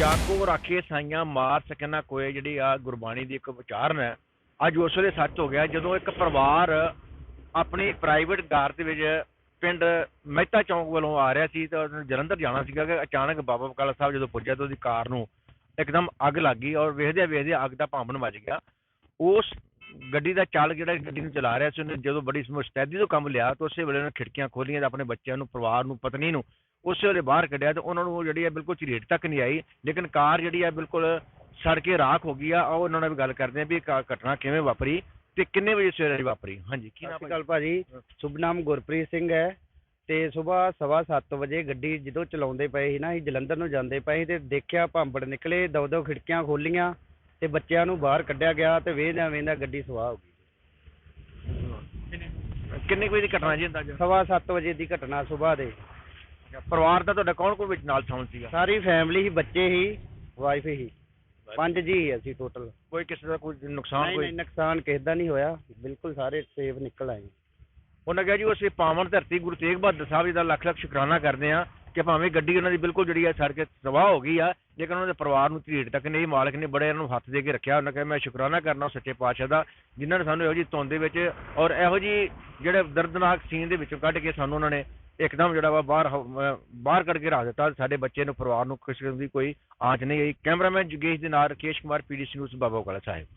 ਰਾਖੇ ਸਾਈਆਂ ਮਾਰ ਸਕਣਾ ਕੋਏ ਜਿਹੜੀ ਆ ਗੁਰਬਾਣੀ ਦੀ ਇੱਕ ਉਚਾਰਨ ਹੈ। ਅੱਜ ਉਸ ਵੇਲੇ ਸੱਚ ਹੋ ਗਿਆ, ਜਦੋਂ ਇੱਕ ਪਰਿਵਾਰ ਆਪਣੀ ਪ੍ਰਾਈਵੇਟ ਕਾਰ ਦੇ ਵਿੱਚ ਪਿੰਡ ਮਹਿਤਾ ਚੌਂਕ ਵੱਲੋਂ ਆ ਰਿਹਾ ਸੀ ਤਾਂ ਜਲੰਧਰ ਜਾਣਾ ਸੀਗਾ ਕਿ ਅਚਾਨਕ ਬਾਬਾ ਬਕਾਲਾ ਸਾਹਿਬ ਜਦੋਂ ਪੁੱਜਿਆ ਤਾਂ ਉਹਦੀ ਕਾਰ ਨੂੰ ਇੱਕਦਮ ਅੱਗ ਲੱਗ ਗਈ ਔਰ ਵੇਖਦਿਆਂ ਵੇਖਦਿਆਂ ਅੱਗ ਦਾ ਭਾਂਬਣ ਵੱਜ ਗਿਆ। ਉਸ ਗੱਡੀ ਦਾ ਚਾਲਕ ਜਿਹੜਾ ਗੱਡੀ ਨੂੰ ਚਲਾ ਰਿਹਾ ਸੀ, ਉਹਨੇ ਜਦੋਂ ਬੜੀ ਮੁਸਤੈਦੀ ਤੋਂ ਕੰਮ ਲਿਆ ਤਾਂ ਉਸੇ ਵੇਲੇ ਉਹਨੇ ਖਿੜਕੀਆਂ ਖੋਲੀਆਂ ਤੇ ਆਪਣੇ ਬੱਚਿਆਂ ਨੂੰ, ਪਰਿਵਾਰ ਨੂੰ, ਪਤਨੀ ਨੂੰ ਉਸੇ ਵੇਲੇ ਬਾਹਰ ਕੱਢਿਆ ਤੇ ਉਹਨਾਂ ਨੂੰ ਜਿਹੜੀ ਹੈ ਬਿਲਕੁਲ ਝਰੀਟ ਤੱਕ ਨਹੀਂ ਆਈ ਲੇਕਿਨ ਕਾਰ ਜਿਹੜੀ ਹੈ ਬਿਲਕੁਲ ਸੜ ਕੇ ਰਾਖ ਹੋ ਗਈ ਆ ਆਓ ਉਹਨਾਂ ਨਾਲ ਵੀ ਗੱਲ ਕਰਦੇ ਹਾਂ ਵੀ ਇਹ ਕਾ- ਘਟਨਾ ਕਿਵੇਂ ਵਾਪਰੀ ਤੇ ਕਿੰਨੇ ਵਜੇ ਸਵੇਰੇ ਵਾਪਰੀ? ਹਾਂਜੀ ਕੀ ਸਤਿ ਨਾਮ ਸ਼੍ਰੀ ਅਕਾਲ ਭਾਜੀ। ਸ਼ੁਭ ਨਾਮ ਗੁਰਪ੍ਰੀਤ ਸਿੰਘ ਹੈ ਤੇ ਸਵੇਰ ਸਵਾ ਸੱਤ ਵਜੇ ਗੱਡੀ ਜਦੋਂ ਚਲਾਉਂਦੇ ਪਏ ਸੀ ਨਾ ਅਸੀਂ ਜਲੰਧਰ ਨੂੰ ਜਾਂਦੇ ਪਏ ਸੀ ਤੇ ਦੇਖਿਆ ਭਾਂਬੜ ਨਿਕਲੇ ਦੋ ਦੋ ਖਿੜਕੀਆਂ ਖੋਲੀਆਂ ਤੇ ਬੱਚਿਆਂ ਨੂੰ ਬਾਹਰ ਕੱਢਿਆ ਗਿਆ ਤੇ ਵੇਹਦਿਆਂ ਵੇਹਦਿਆਂ ਗੱਡੀ ਸਵਾਹ ਹੋ ਗਈ। ਕਿੰਨੇ ਕੁ ਵਜੇ ਦੀ ਘਟਨਾ ਜੀ ਅੰਦਾਜ਼ਾ? ਸਵਾ ਸੱਤ ਵਜੇ ਦੀ ਘਟਨਾ ਸਵੇਰ ਦੇ। ਪਰਿਵਾਰ ਦਾ ਤੁਹਾਡਾ ਕੌਣ ਕੌਣ ਵਿੱਚ ਨਾਲ ਸ਼ਾਮਲ ਸੀਗਾ? ਸਾਰੀ ਫੈਮਿਲੀ ਹੀ ਬੱਚੇ ਹੀ ਵਾਈਫ ਹੀ। ਪੰਜ ਜੀ ਅਸੀਂ ਟੋਟਲ ਕੋਈ ਕਿਸੇ ਦਾ ਕੋਈ ਨੁਕਸਾਨ ਨਹੀਂ ਕੋਈ? ਨਹੀਂ ਨੁਕਸਾਨ ਕਿਸੇ ਦਾ ਨਹੀਂ ਹੋਇਆ। ਬਿਲਕੁਲ ਸਾਰੇ ਸੇਫ ਨਿਕਲ ਆਏ। ਉਹਨਾਂ ਕਿਹਾ ਜੀ ਉਸੇ ਪਾਵਨ ਧਰਤੀ ਗੁਰੂ ਤੇਗ ਬਹਾਦਰ ਸਾਹਿਬ ਜੀ ਦਾ ਲੱਖ ਲੱਖ ਸ਼ੁਕਰਾਨਾ ਕਰਦੇ ਆ ਕਿ ਭਾਵੇਂ ਗੱਡੀ ਉਹਨਾਂ ਦੀ ਬਿਲਕੁਲ ਜਿਹੜੀ ਹੈ ਸੜ ਕੇ ਤਬਾਹ ਹੋ ਗਈ ਆ ਲੇਕਿਨ ਉਹਨਾਂ ਦੇ ਪਰਿਵਾਰ ਨੂੰ ਢੀੜ ਤੱਕ ਨਹੀਂ ਮਾਲਕ ਨੇ ਬੜੇ ਇਹਨਾਂ ਨੂੰ ਹੱਥ ਦੇ ਕੇ ਰੱਖਿਆ। ਉਹਨਾਂ ਕਹਿੰਦਾ ਮੈਂ ਸ਼ੁਕਰਾਨਾ ਕਰਨਾ ਸੱਚੇ ਪਾਤਸ਼ਾਹ ਦਾ ਜਿਨ੍ਹਾਂ ਨੇ ਸਾਨੂੰ ਇਹੋ ਜੀ ਧੁੰਦ ਦੇ ਵਿੱਚ ਔਰ ਇਹੋ ਜੀ ਜਿਹੜੇ ਦਰਦਨਾਕ ਸੀਨ ਦੇ ਵਿੱਚੋਂ ਕੱਢ ਕੇ ਸਾਨੂੰ ਉਹਨਾਂ ਨੇ ਇੱਕਦਮ ਜਿਹੜਾ ਵਾ ਬਾਹਰ ਹ- ਅਹ ਬਾਹਰ ਕੱਢ ਕੇ ਰੱਖ ਦਿੱਤਾ ਸਾਡੇ ਬੱਚੇ ਨੂੰ, ਪਰਿਵਾਰ ਨੂੰ ਕਿਸੇ ਦੀ ਕੋਈ ਆਂਚ ਨਹੀਂ ਆਈ ਕੈਮਰਾਮੈਨ ਜੁਗੇਸ਼ ਦੇ ਨਾਲ ਰਕੇਸ਼ ਕੁਮਾਰ, ਪੀਡੀਸੀ ਨਿਊਜ਼, ਬਾਬਾ ਕੋਲਾ ਸਾਹਿਬ।